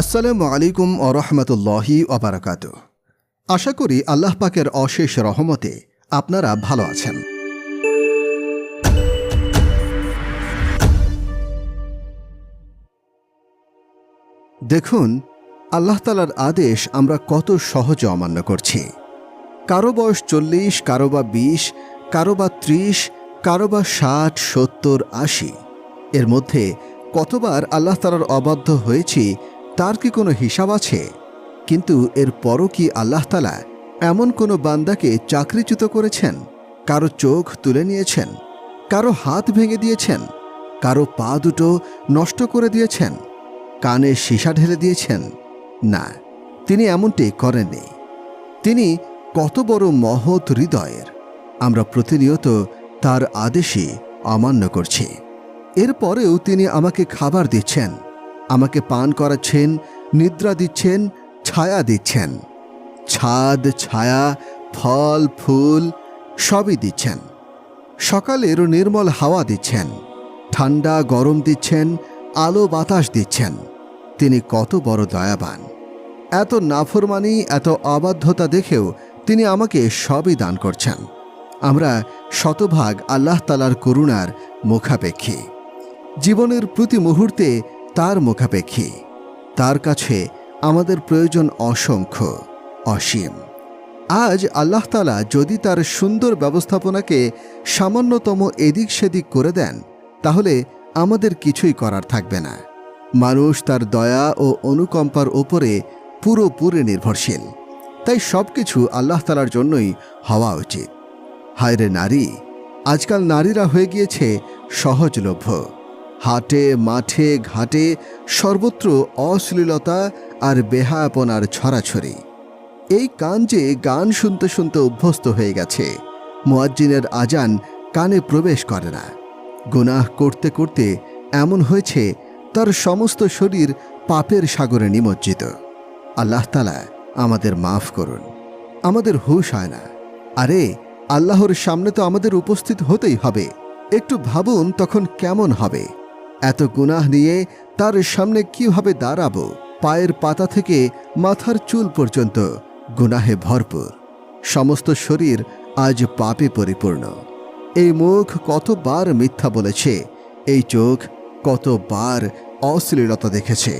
আসসালামু আলাইকুম ও রহমতুল্লাহি ওবরাকাত আশা করি আল্লাহ পাকের অশেষ রহমতে আপনারা ভালো আছেন। দেখুন, আল্লাহ তালার আদেশ আমরা কত সহজে অমান্য করছি। কারও বয়স চল্লিশ, কারও বা বিশ, কারও বা ত্রিশ, কারও বা ষাট, সত্তর, আশি। এর মধ্যে কতবার আল্লাহ তালার অবাধ্য হয়েছি তার কি কোনো হিসাব আছে? কিন্তু এর পরও কি আল্লাহ তালা এমন কোনো বান্দাকে চাকরিচ্যুত করেছেন? কারও চোখ তুলে নিয়েছেন? কারও হাত ভেঙে দিয়েছেন? কারও পা দুটো নষ্ট করে দিয়েছেন? কানে সীসা ঢেলে দিয়েছেন? না, তিনি এমনটি করেননি। তিনি কত বড় মহৎ হৃদয়ের। আমরা প্রতিনিয়ত তার আদেশই অমান্য করছি। এরপরেও তিনি আমাকে খাবার দিচ্ছেন। আমাকে পান করাচ্ছেন, নিদ্রা দিচ্ছেন, ছায়া দিচ্ছেন। ছাদ, ছায়া, ফল, ফুল সবই দিচ্ছেন। সকালের নির্মল হাওয়া দিচ্ছেন, ঠান্ডা গরম দিচ্ছেন, আলো বাতাস দিচ্ছেন। তিনি কত বড় দয়াবান। এত নাফরমানি, এত অবাধ্যতা দেখেও তিনি আমাকে সবই দান করছেন। আমরা শতভাগ আল্লাহ তালার করুণার মুখাপেক্ষী। জীবনের প্রতি মুহূর্তে তার মুখাপেক্ষী। তার কাছে আমাদের প্রয়োজন অসংখ্য, অসীম। আজ আল্লাহ তালা যদি তার সুন্দর ব্যবস্থাপনাকে সামান্যতম এদিক সেদিক করে দেন, তাহলে আমাদের কিছুই করার থাকবে না। মানুষ তার দয়া ও অনুকম্পার ওপরে পুরোপুরি নির্ভরশীল। তাই সব কিছু আল্লাহ তালার জন্যই হওয়া উচিত। হায়রে নারী, আজকাল নারীরা হয়ে গিয়েছে সহজলভ্য। হাটে, মাঠে, ঘাটে সর্বত্র অশ্লীলতা আর বেহায়াপনার ছড়াছড়ি। এই কান যে গান শুনতে শুনতে অভ্যস্ত হয়ে গেছে, মোয়াজ্জিনের আজান কানে প্রবেশ করে না। গুনাহ করতে করতে এমন হয়েছে, তার সমস্ত শরীর পাপের সাগরে নিমজ্জিত। আল্লাহ তালা আমাদের মাফ করুন, আমাদের হুশ হয় না। আরে, আল্লাহর সামনে তো আমাদের উপস্থিত হতেই হবে, একটু ভাবুন তখন কেমন হবে। এত গুনাহ নিয়ে তার সামনে কীভাবে দাঁড়াবো? পায়ের পাতা থেকে মাথার চুল পর্যন্ত গুনাহে ভরপুর। সমস্ত শরীর আজ পাপে পরিপূর্ণ। এই মুখ কতবার মিথ্যা বলেছে, এই চোখ কতবার অশ্লীলতা দেখেছে,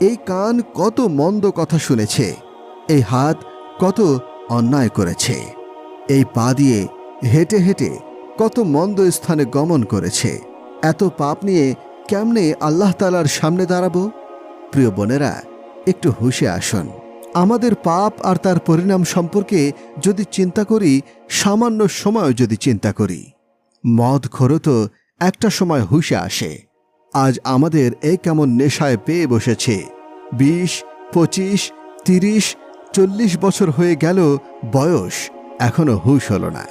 এই কান কত মন্দ কথা শুনেছে, এই হাত কত অন্যায় করেছে, এই পা দিয়ে হেঁটে হেঁটে কত মন্দ স্থানে গমন করেছে, এত পাপ নিয়ে কেমনে আল্লাহ তালার সামনে দাঁড়াবো? প্রিয় বোনেরা, একটু হুশে আসুন। আমাদের পাপ আর তার পরিণাম সম্পর্কে যদি চিন্তা করি, সামান্য সময় যদি চিন্তা করি। মদ খোরো তো একটা সময় হুশে আসে। আজ আমাদের এ কেমন নেশায় পেয়ে বসেছে। বিশ, পঁচিশ, তিরিশ, চল্লিশ বছর হয়ে গেল বয়স, এখনও হুশ হলো না।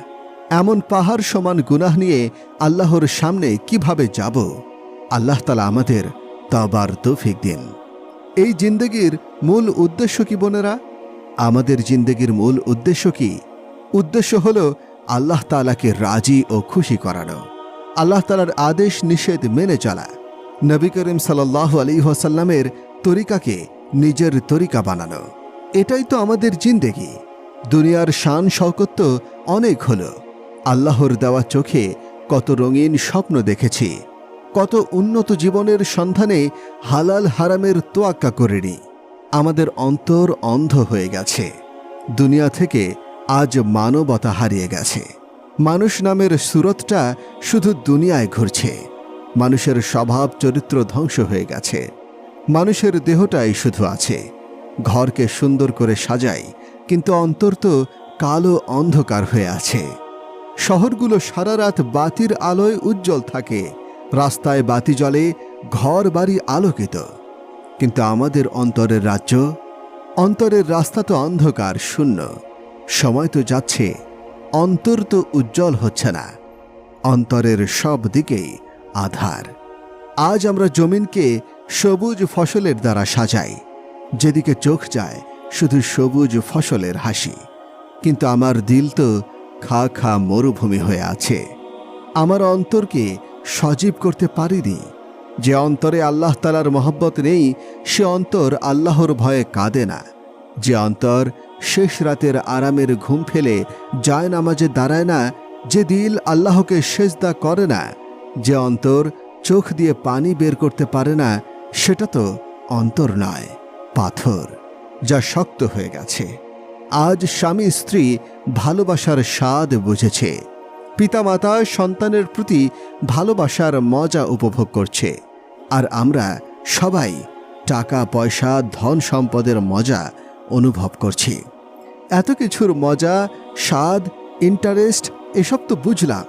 এমন পাহাড় সমান গুনাহ নিয়ে আল্লাহর সামনে কীভাবে যাব? আল্লাহ তালা আমাদের তাবার তৌফিক দিন। এই জিন্দগির মূল উদ্দেশ্য কি বোনেরা? আমাদের জিন্দগির মূল উদ্দেশ্য কি? উদ্দেশ্য হল আল্লাহ তালাকে রাজি ও খুশি করানো। আল্লাহ তালার আদেশ নিষেধ মেনে চলা। নবী করিম সাল্লাহ আলী ওসাল্লামের তরিকাকে নিজের তরিকা বানানো। এটাই তো আমাদের জিন্দেগি। দুনিয়ার শান শওকত তো অনেক হলো। আল্লাহর দেওয়া চোখে কত রঙিন স্বপ্ন দেখেছি। কত উন্নত জীবনের সন্ধানে হালাল হারামের তোয়াক্কা করিনি। আমাদের অন্তর অন্ধ হয়ে গেছে। দুনিয়া থেকে আজ মানবতা হারিয়ে গেছে। মানুষ নামের সুরতটা শুধু দুনিয়ায় ঘুরছে। মানুষের স্বভাব চরিত্র ধ্বংস হয়ে গেছে। মানুষের দেহটাই শুধু আছে। ঘরকে সুন্দর করে সাজাই, কিন্তু অন্তর তো কালো অন্ধকার হয়ে আছে। শহরগুলো সারা রাত বাতির আলোয় উজ্জ্বল থাকে। রাস্তায় বাতি জলে ঘর বাড়ি আলোকিত। কিন্তু আমাদের অন্তরের রাজ্য, অন্তরের রাস্তা তো অন্ধকার, শূন্য। সময় তো যাচ্ছে, অন্তর তো উজ্জ্বল হচ্ছে না। অন্তরের সব দিকেই আধার। আজ আমরা জমিনকে সবুজ ফসলের দ্বারা সাজাই। যেদিকে চোখ যায়, শুধু সবুজ ফসলের হাসি। কিন্তু আমার দিল তো খা খা মরুভূমি হয়ে আছে। আমার অন্তরকে সজীব করতে পারিনি। যে অন্তরে আল্লাহ তালার মহব্বত নেই, সে অন্তর আল্লাহর ভয়ে কাঁদে না। যে অন্তর শেষ রাতের আরামের ঘুম ফেলে যায় নামাজে দাঁড়ায় না, যে দিল আল্লাহকে সেজদা করে না, যে অন্তর চোখ দিয়ে পানি বের করতে পারে না, সেটা তো অন্তর নয়, পাথর, যা শক্ত হয়ে গেছে। আজ স্বামী স্ত্রী ভালোবাসার স্বাদ বুঝেছে। পিতামাতা সন্তানের প্রতি ভালোবাসার মজা উপভোগ করছে। আর আমরা সবাই টাকা, পয়সা, ধন সম্পদের মজা অনুভব করছি। এত কিছুর মজা, স্বাদ ইন্টারেস্ট এসব তো বুঝলাম।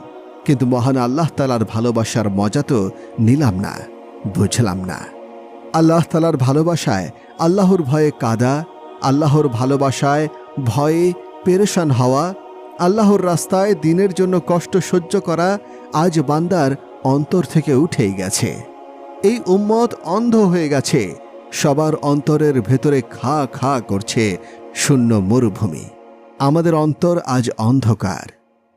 কিন্তু মহান আল্লাহ তালার ভালোবাসার মজা তো নিলাম না, বুঝলাম না। আল্লাহ তালার ভালোবাসায় আল্লাহর ভয়ে কাদা, আল্লাহর ভালোবাসায় ভয়ে পেরেশান হওয়া আল্লাহর রাস্তায় দিনের জন্য কষ্ট সহ্য করা আজ বান্দার অন্তর থেকে উঠেই গেছে। এই উম্মত অন্ধ হয়ে গেছে। সবার অন্তরের ভেতরে খা খা করছে শূন্য মরুভূমি। আমাদের অন্তর আজ অন্ধকার,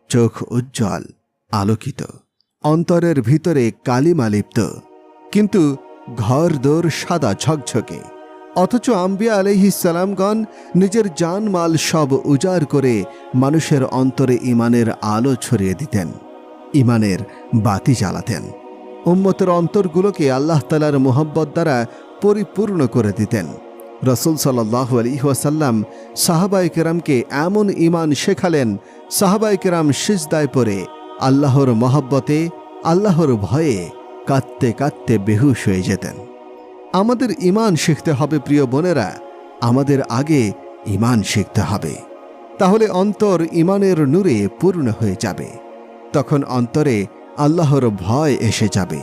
চোখ উজ্জ্বল, আলোকিত। অন্তরের ভিতরে কালিমালিপ্ত কিন্তু ঘর দোর সাদা ঝকঝকে। অথচ আম্বিয়া আলহিসাল্লামগণ নিজের জানমাল সব উজাড় করে মানুষের অন্তরে ইমানের আলো ছড়িয়ে দিতেন, ইমানের বাতি জ্বালাতেন। উম্মতের অন্তরগুলোকে আল্লাহ তালার মোহব্বত দ্বারা পরিপূর্ণ করে দিতেন। রসুল সাল্লাহ আলী ওয়াসাল্লাম সাহাবাই কেরামকে এমন ইমান শেখালেন সাহাবাই কেরাম সিজদায় পরে আল্লাহর মহব্বতে, আল্লাহর ভয়ে কাঁদতে কাঁদতে বেহুশ হয়ে যেতেন। আমাদের ইমান শিখতে হবে, প্রিয় বোনেরা। আমাদের আগে ইমান শিখতে হবে। তাহলে অন্তর ইমানের নূরে পূর্ণ হয়ে যাবে। তখন অন্তরে আল্লাহর ভয় এসে যাবে।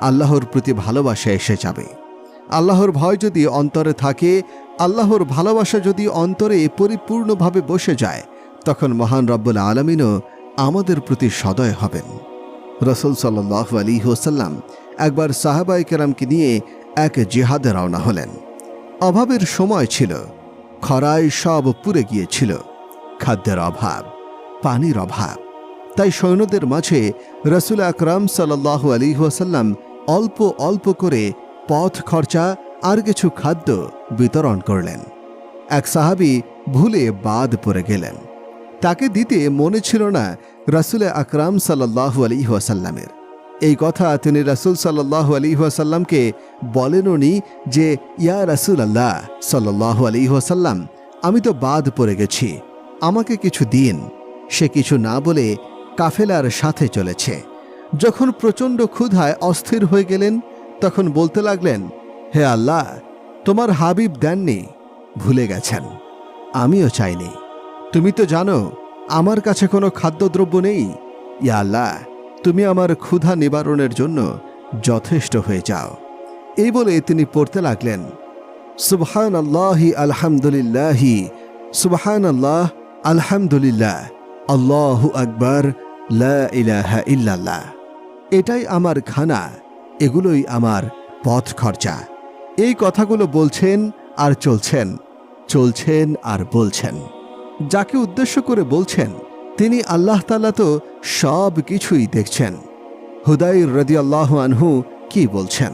আল্লাহর প্রতি ভালোবাসা এসে যাবে। আল্লাহর ভয় যদি অন্তরে থাকে, আল্লাহর ভালোবাসা যদি অন্তরে পরিপূর্ণভাবে বসে যায়, তখন মহান রব্বুল আলমিনও আমাদের প্রতি সদয় হবেন। রসুল সাল্লাহ আলী হোসাল্লাম একবার সাহাবাই কেরামকে নিয়ে এক জিহাদে রওনা হলেন। অভাবের সময় ছিল, খরায় সব পুড়ে গিয়েছিল, খাদ্যের অভাব, পানির অভাব। তাই সৈন্যদের মাঝে রসুল আকরাম সাল্লাহ আলী ওয়াসাল্লাম অল্প অল্প করে পথ খরচা আর কিছু খাদ্য বিতরণ করলেন। এক সাহাবি ভুলে বাদ পড়ে গেলেন। তাকে দিতে মনে ছিল না রসুল আকরাম সাল্লাহ আলী ওয়াসাল্লামের। এই কথা তিনি রাসুল সাল্লাহ আলী ওয়াসাল্লামকে বলেননি যে, ইয়া রাসুল আল্লাহ সাল্লাহ আলী ওয়াসাল্লাম, আমি তো বাদ পড়ে গেছি। আমাকে কিছু দিন। সে কিছু না বলে কাফেলার সাথে চলেছে। যখন প্রচণ্ড ক্ষুধায় অস্থির হয়ে গেলেন, তখন বলতে লাগলেন, হে আল্লাহ, তোমার হাবিব দেননি, ভুলে গেছেন। আমিও চাইনি। তুমি তো জানো, আমার কাছে কোনো খাদ্যদ্রব্য নেই। ইয়া আল্লাহ তুমি আমার ক্ষুধা নিবারণের জন্য যথেষ্ট হয়ে যাও। এই বলে তিনি পড়তে লাগলেন। সুবহান আল্লাহি আলহামদুলিল্লাহি সুবহান আল্লাহ আলহামদুলিল্লাহ, আল্লাহু আকবর ইলাহা ইল্লাল্লাহ। এটাই আমার খানা, এগুলোই আমার পথ খরচা। এই কথাগুলো বলছেন আর চলছেন চলছেন আর বলছেন। যাকে উদ্দেশ্য করে বলছেন তিনি আল্লাহ তালা তো সব কিছুই দেখছেন। হুদাইর রদি আল্লাহ আনহু কি বলছেন?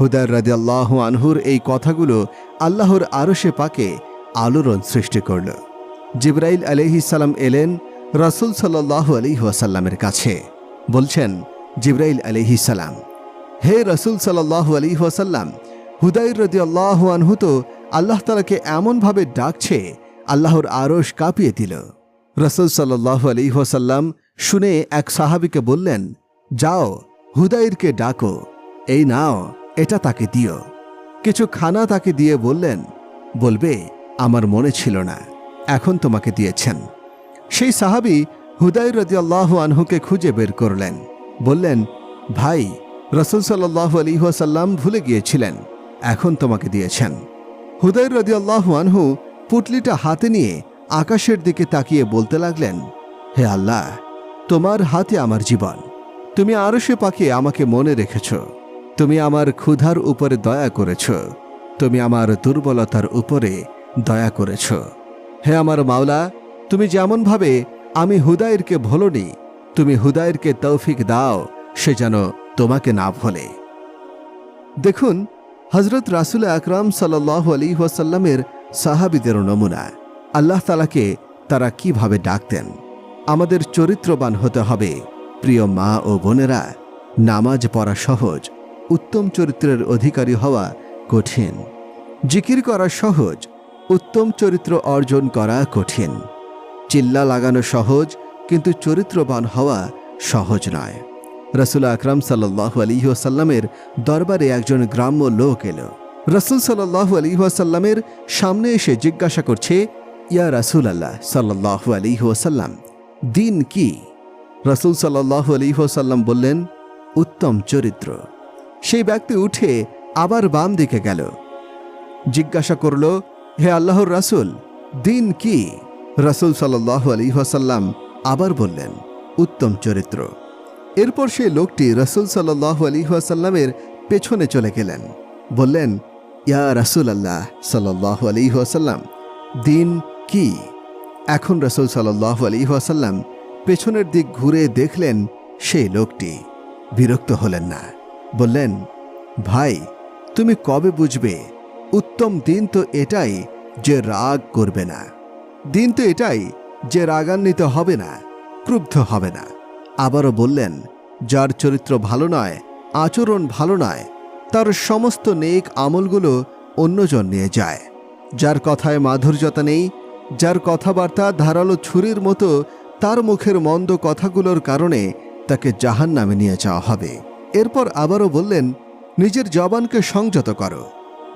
হুদাইর রদি আল্লাহ আনহুর এই কথাগুলো আল্লাহর আরশে পাকে আলোড়ন সৃষ্টি করল। জিব্রাইল আলহিসাল্লাম এলেন রসুল সাল্লাহ আলিহাসাল্লামের কাছে। বলছেন, জিব্রাইল আলহিসাল্লাম হে রসুল সাল্লাহ আলিহাসাল্লাম হুদাইর রদি আল্লাহ আনহু তো আল্লাহ তালাকে এমনভাবে ডাকছে, আল্লাহর আরশ কাঁপিয়ে দিল। রসুল সাল্লাহ আলী ওসাল্লাম শুনে এক সাহাবিকে বললেন, যাও হুদাইরকে ডাকো, এই নাও, এটা তাকে দিও। কিছু খানা তাকে দিয়ে বললেন, বলবে, আমার মনে ছিল না, এখন তোমাকে দিয়েছেন। সেই সাহাবি হুদাইর রদিয়াল্লাহ আনহুকে খুঁজে বের করলেন, বললেন, ভাই, রসুল সাল্লাহ আলী ওয়াসাল্লাম ভুলে গিয়েছিলেন, এখন তোমাকে দিয়েছেন। হুদাইর রদিয়াল্লাহ আনহু পুটলিটা হাতে নিয়ে আকাশের দিকে তাকিয়ে বলতে লাগলেন, হে আল্লাহ, তোমার হাতে আমার জীবন। তুমি আরও সে পাকে আমাকে মনে রেখেছ। তুমি আমার ক্ষুধার উপরে দয়া করেছ। তুমি আমার দুর্বলতার উপরে দয়া করেছ। হে আমার মাওলা, তুমি যেমনভাবে আমি হুদায়েরকে ভোলনি, তুমি হুদায়েরকে তৌফিক দাও, সে যেন তোমাকে না ভোলে। দেখুন হজরত রাসুল আকরাম সাল্লাহ আলী ওয়াসাল্লামের সাহাবিদেরও নমুনা। আল্লাহ তালাকে তারা কীভাবে ডাকতেন? আমাদের চরিত্রবান হতে হবে। প্রিয় মা ও বোনেরা, নামাজ পড়া সহজ, উত্তম চরিত্রের অধিকারী হওয়া কঠিন। জিকির করা সহজ, উত্তম চরিত্র অর্জন করা কঠিন। চিল্লা লাগানো সহজ, কিন্তু চরিত্রবান হওয়া সহজ নয়। রসুল আকরাম সাল্লাহ আলিহাসাল্লামের দরবারে একজন গ্রাম্য লোক এলো। রসুল সাল্লাহ আলিহাসাল্লামের সামনে এসে জিজ্ঞাসা করছে ইয়া রাসুল আল্লাহ সাল্লাহ আলিহাসাল্লাম দিন কি? রসুল সাল্লাহ আলিহাসাল্লাম বললেন, উত্তম চরিত্র। সেই ব্যক্তি উঠে আবার বাম দিকে গেল। জিজ্ঞাসা করল, হে আল্লাহর রাসুল, দিন কি? রাসুল সাল্লাহ আলী ওয়াসাল্লাম আবার বললেন, উত্তম চরিত্র। এরপর সেই লোকটি রসুল সাল্লাহ আলী ওয়াসাল্লামের পেছনে চলে গেলেন। বললেন, ইয়া রাসুল আল্লাহ সাল্লাহ আলী ওয়াসাল্লাম, দিন কি? এখন রসুল সাল্লাহ আলী ওয়াসাল্লাম পেছনের দিক ঘুরে দেখলেন সেই লোকটি। বিরক্ত হলেন না। বললেন, ভাই, তুমি কবে বুঝবে? উত্তম দিন তো এটাই যে রাগ করবে না। দিন তো এটাই যে রাগান্বিত হবে না, ক্রুব্ধ হবে না। আবারও বললেন, যার চরিত্র ভালো নয়, আচরণ ভালো নয়, তার সমস্ত নেক আমলগুলো অন্যজন নিয়ে যায়। যার কথায় মাধুর্যতা নেই যার কথাবার্তা ধারালো ছুরির মতো তার মুখের মন্দ কথাগুলোর কারণে তাকে জাহান নামে নিয়ে যাওয়া হবে। এরপর আবারও বললেন, নিজের জবানকে সংযত করো।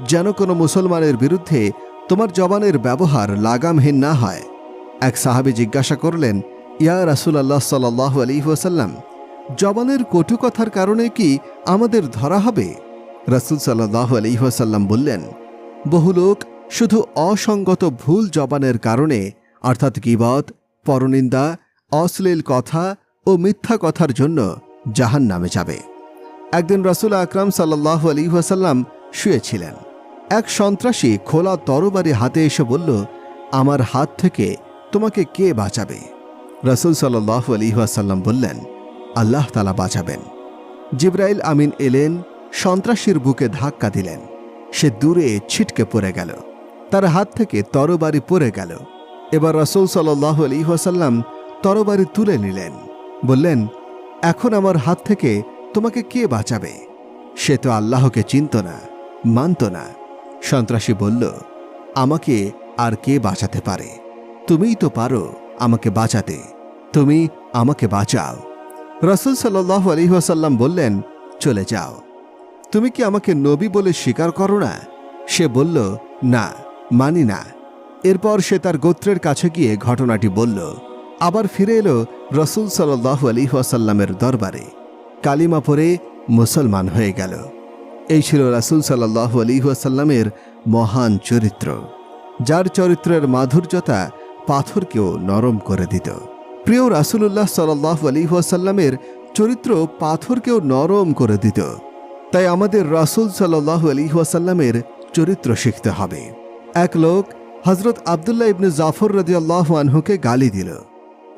যেন কোনো মুসলমানের বিরুদ্ধে তোমার জবানের ব্যবহার লাগামহীন না হয়। এক সাহাবি জিজ্ঞাসা করলেন, ইয়া রাসুল আল্লাহ সাল্লাহ আলী জবানের কটু কথার কারণে কি আমাদের ধরা হবে? রাসুল সাল্লাহ আলী বললেন, বহু লোক শুধু অসঙ্গত ভুল জবানের কারণে, অর্থাৎ গিবত, পরনিন্দা, অশ্লীল কথা ও মিথ্যা কথার জন্য জাহান নামে যাবে। একদিন রাসুল আকরাম সাল্লাহ আলী ওয়াসাল্লাম শুয়েছিলেন। এক সন্ত্রাসী খোলা তরবারি হাতে এসে বলল, আমার হাত থেকে তোমাকে কে বাঁচাবে? রসুল সাল্লাহ আলিহাসাল্লাম বললেন, আল্লাহ তালা বাঁচাবেন। জিব্রাইল আমিন এলেন, সন্ত্রাসীর বুকে ধাক্কা দিলেন। সে দূরে ছিটকে পড়ে গেল। তার হাত থেকে তরবারি পড়ে গেল। এবার রসুল সাল্লাহ আলিহাসাল্লাম তরবারি তুলে নিলেন। বললেন, এখন আমার হাত থেকে তোমাকে কে বাঁচাবে? সে তো আল্লাহকে চিনত না, মানত না। সন্ত্রাসী বলল, আমাকে আর কে বাঁচাতে পারে? তুমিই তো পারো আমাকে বাঁচাতে। তুমি আমাকে বাঁচাও। রসুল সাল্লাহ আলহিহাসাল্লাম বললেন, চলে যাও। তুমি কি আমাকে নবী বলে স্বীকার করো না? সে বলল, না। মানি না। এরপর সে তার গোত্রের কাছে গিয়ে ঘটনাটি বলল। আবার ফিরে এলো রসুল সাল্লাহ আলিহাসাল্লামের দরবারে। কালিমা পরে মুসলমান হয়ে গেল। এই ছিল রাসুল সাল্লাহ আলিহাসাল্লামের মহান চরিত্র, যার চরিত্রের মাধুর্যতা পাথরকেও নরম করে দিত। প্রিয় রাসুলুল্লাহ সাল্লাহ আলিহাসাল্লামের চরিত্র পাথরকেও নরম করে দিত। তাই আমাদের রাসুল সাল্লাহ আলিহাসাল্লামের চরিত্র শিখতে হবে। এক লোক হজরত আবদুল্লাহ ইবনে জাফর রদিয়াল্লাহ আনহুকে গালি দিল।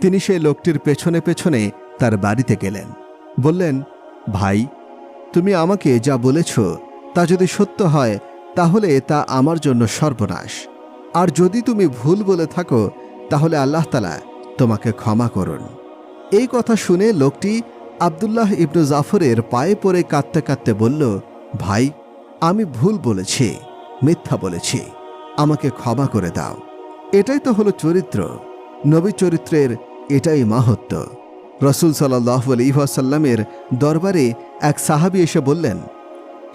তিনি সেই লোকটির পেছনে পেছনে তার বাড়িতে গেলেন। বললেন, ভাই, তুমি আমাকে যা বলেছ তা যদি সত্য হয়, তাহলে তা আমার জন্য সর্বনাশ। আর যদি তুমি ভুল বলে থাকো, তাহলে আল্লাহ তালা তোমাকে ক্ষমা করুন। এই কথা শুনে লোকটি আবদুল্লাহ ইবনু জাফরের পায়ে পড়ে কাঁদতে কাঁদতে বলল, ভাই, আমি ভুল বলেছি, মিথ্যা বলেছি। আমাকে ক্ষমা করে দাও। এটাই তো হলো চরিত্র। নবী চরিত্রের এটাই মাহাত্ম। রসুল সাল্লাহ আলিহাসাল্লামের দরবারে এক সাহাবি এসে বললেন,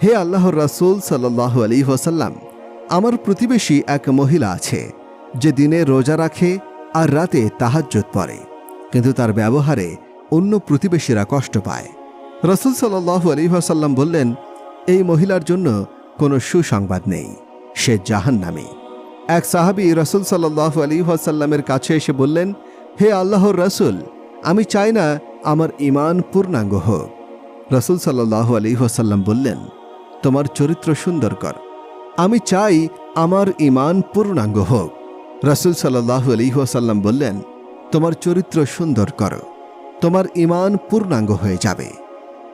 হে আল্লাহর রাসুল সাল্লাহ আলিহাসাল্লাম আমার প্রতিবেশী এক মহিলা আছে, যে দিনে রোজা রাখে আর রাতে তাহাজ্জত পড়ে, কিন্তু তার ব্যবহারে অন্য প্রতিবেশীরা কষ্ট পায়। রসুল সাল্লাহ আলিহাসাল্লাম বললেন, এই মহিলার জন্য কোনো সুসংবাদ নেই। সে জাহান নামে এক সাহাবি রসুল সাল্লাহ আলিহাসাল্লামের কাছে এসে বললেন, হে আল্লাহর রসুল, আমি চাই না আমার ইমান পূর্ণাঙ্গ হোক। রসুল সাল্লাহ আলী ওসাল্লাম বললেন, তোমার চরিত্র সুন্দর কর। আমি চাই আমার ইমান পূর্ণাঙ্গ হোক। রসুল সাল্লাহ আলী ওসাল্লাম বললেন, তোমার চরিত্র সুন্দর করো। তোমার ইমান পূর্ণাঙ্গ হয়ে যাবে।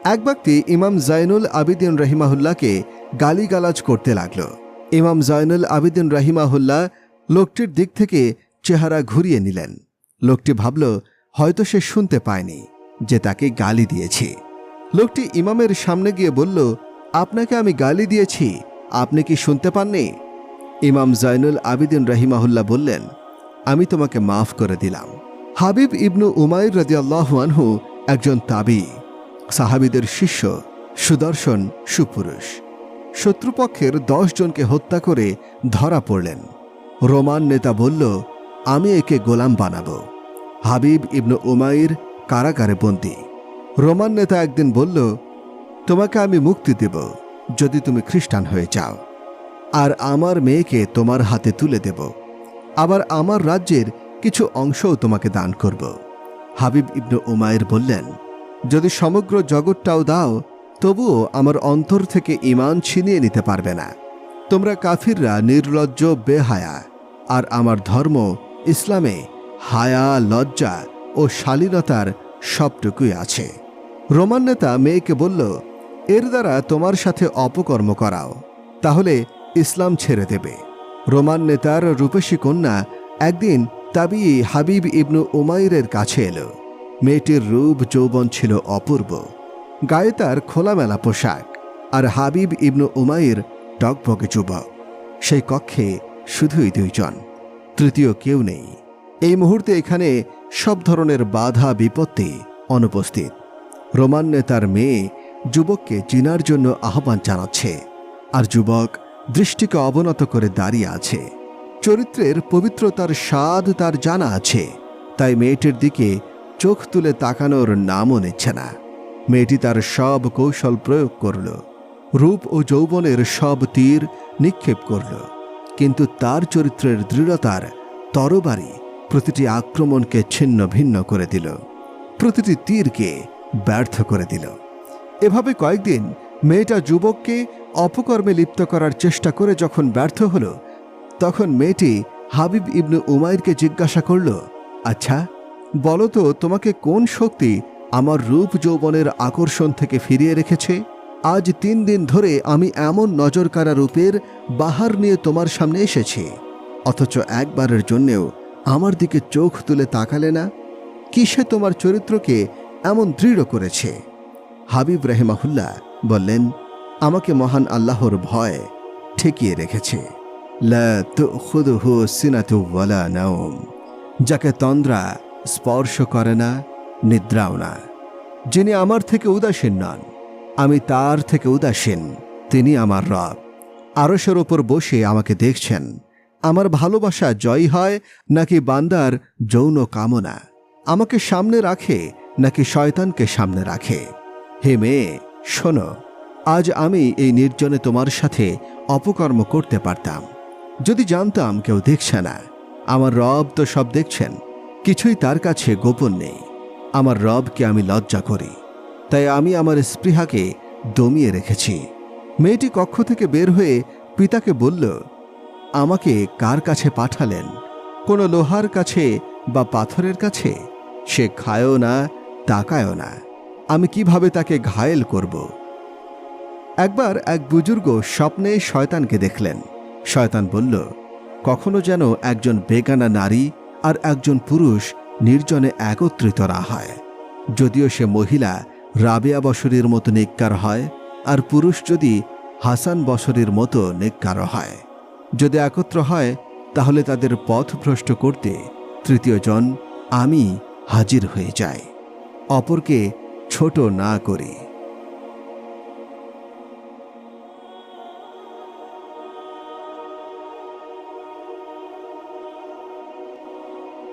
এক ব্যক্তি ইমাম জাইনুল আবিদিন রহিমাহুল্লাহকে গালিগালাজ করতে লাগল। ইমাম জাইনুল আবিদিন রহিমাহুল্লাহ লোকটির দিক থেকে চেহারা ঘুরিয়ে নিলেন। লোকটি ভাবল, হয়তো সে শুনতে পায়নি যে তাকে গালি দিয়েছি। লোকটি ইমামের সামনে গিয়ে বলল, আপনাকে আমি গালি দিয়েছি, আপনি কি শুনতে পাননি? ইমাম জাইনুল আবিদিন রহিমাহুল্লাহ বললেন, আমি তোমাকে মাফ করে দিলাম। হাবিব ইবনু উমাইর রাজিয়াল্লাহু আনহু একজন তাবি, সাহাবিদের শিষ্য, সুদর্শন, সুপুরুষ। শত্রুপক্ষের জনকে হত্যা করে ধরা পড়লেন। রোমান নেতা বলল, আমি একে গোলাম বানাবো। হাবিব ইবনু উমাইর কারাগারে বন্দী। রোমান নেতা একদিন বলল, তোমাকে আমি মুক্তি দেব যদি তুমি খ্রিস্টান হয়ে যাও। আর আমার মেয়েকে তোমার হাতে তুলে দেব। আবার আমার রাজ্যের কিছু অংশও তোমাকে দান করব। হাবিব ইবনু উমায়ের বললেন, যদি সমগ্র জগৎটাও দাও তবুও আমার অন্তর থেকে ইমান ছিনিয়ে নিতে পারবে না। তোমরা কাফিররা নির্লজ্জ, বেহায়া, আর আমার ধর্ম ইসলামে হায়া, লজ্জা ও শালীনতার সবটুকুই আছে। রোমান নেতা মেয়েকে বলল, এর দ্বারা তোমার সাথে অপকর্ম করাও, তাহলে ইসলাম ছেড়ে দেবে। রোমান নেতার রূপসী কন্যা একদিন তাবি হাবিব ইবনু উমাইরের কাছে এলো। মেয়েটির রূপ যৌবন ছিল অপূর্ব। গায়ে তার খোলামেলা পোশাক আর হাবিব ইবনু উমাইর টকবকে যুবক। সেই কক্ষে শুধুই দুইজন, তৃতীয় কেউ নেই। এই মুহূর্তে এখানে সব ধরনের বাধা, বিপত্তি অনুপস্থিত। রোমান নেতার মেয়ে যুবককে চিনার জন্য আহ্বান জানাচ্ছে আর যুবক দৃষ্টিকে অবনত করে দাঁড়িয়ে আছে। চরিত্রের পবিত্রতার স্বাদ তার জানা আছে, তাই মেয়েটির দিকে চোখ তুলে তাকানোর নামও নিচ্ছে না। মেয়েটি তার সব কৌশল প্রয়োগ করল। রূপ ও যৌবনের সব তীর নিক্ষেপ করল। কিন্তু তার চরিত্রের দৃঢ়তার তরবারি প্রতিটি আক্রমণকে ছিন্ন ভিন্ন করে দিল। প্রতিটি তীরকে ব্যর্থ করে দিল। এভাবে কয়েকদিন মেয়েটা যুবককে অপকর্মে লিপ্ত করার চেষ্টা করে যখন ব্যর্থ হলো, তখন মেয়েটি হাবিব ইবনু উমাইরকে জিজ্ঞাসা করল আচ্ছা বলো তো তোমাকে কোন শক্তি আমার রূপ যৌবনের আকর্ষণ থেকে ফিরিয়ে রেখেছে, আজ তিন দিন ধরে আমি এমন নজরকাড়া রূপের বাহার নিয়ে তোমার সামনে এসেছি। অথচ একবারের জন্যেও আমার দিকে চোখ তুলে তাকালে না, কিসে তোমার চরিত্রকে এমন দৃঢ় করেছে? হাবিব রেহমাহুল্লাহ বললেন, আমাকে মহান আল্লাহর ভয় ঠেকিয়ে রেখেছে। সিনাতু নাওম, যাকে তন্দ্রা স্পর্শ করে না নিদ্রাও না। যিনি আমার থেকে উদাসীন নন, আমি তার থেকে উদাসীন, তিনি আমার রব। আরসের ওপর বসে আমাকে দেখছেন। আমার ভালোবাসা জয়ী হয় নাকি বান্দার যৌন কামনা? আমাকে সামনে রাখে নাকি শয়তানকে সামনে রাখে? হে মেয়ে, শোনো, আজ আমি এই নির্জনে তোমার সাথে অপকর্ম করতে পারতাম। যদি জানতাম কেউ দেখছে না, আমার রব তো সব দেখছেন, কিছুই তার কাছে গোপন নেই। আমার রবকে আমি লজ্জা করি, তাই আমি আমার স্পৃহাকে দমিয়ে রেখেছি। মেয়েটি কক্ষ থেকে বের হয়ে পিতাকে বলল, আমাকে কার কাছে পাঠালেন? কোনো লোহার কাছে বা পাথরের কাছে? সে খায়ও না, তাকায়ও না। আমি কীভাবে তাকে ঘায়েল করব? একবার এক বুজুর্গ স্বপ্নে শয়তানকে দেখলেন। শয়তান বলল, কখনো যেন একজন বেগানা নারী আর একজন পুরুষ নির্জনে একত্রিত না হয়। যদিও সে মহিলা রাবেয়া বসরির মতো নিকার হয় আর পুরুষ যদি হাসান বসরির মতো নিকার হয়। যদি একত্র হয়, তাহলে তাদের পথ ভ্রষ্ট করতে তৃতীয়জন আমি হাজির হয়ে যাই। অপরকে ছোট না করি।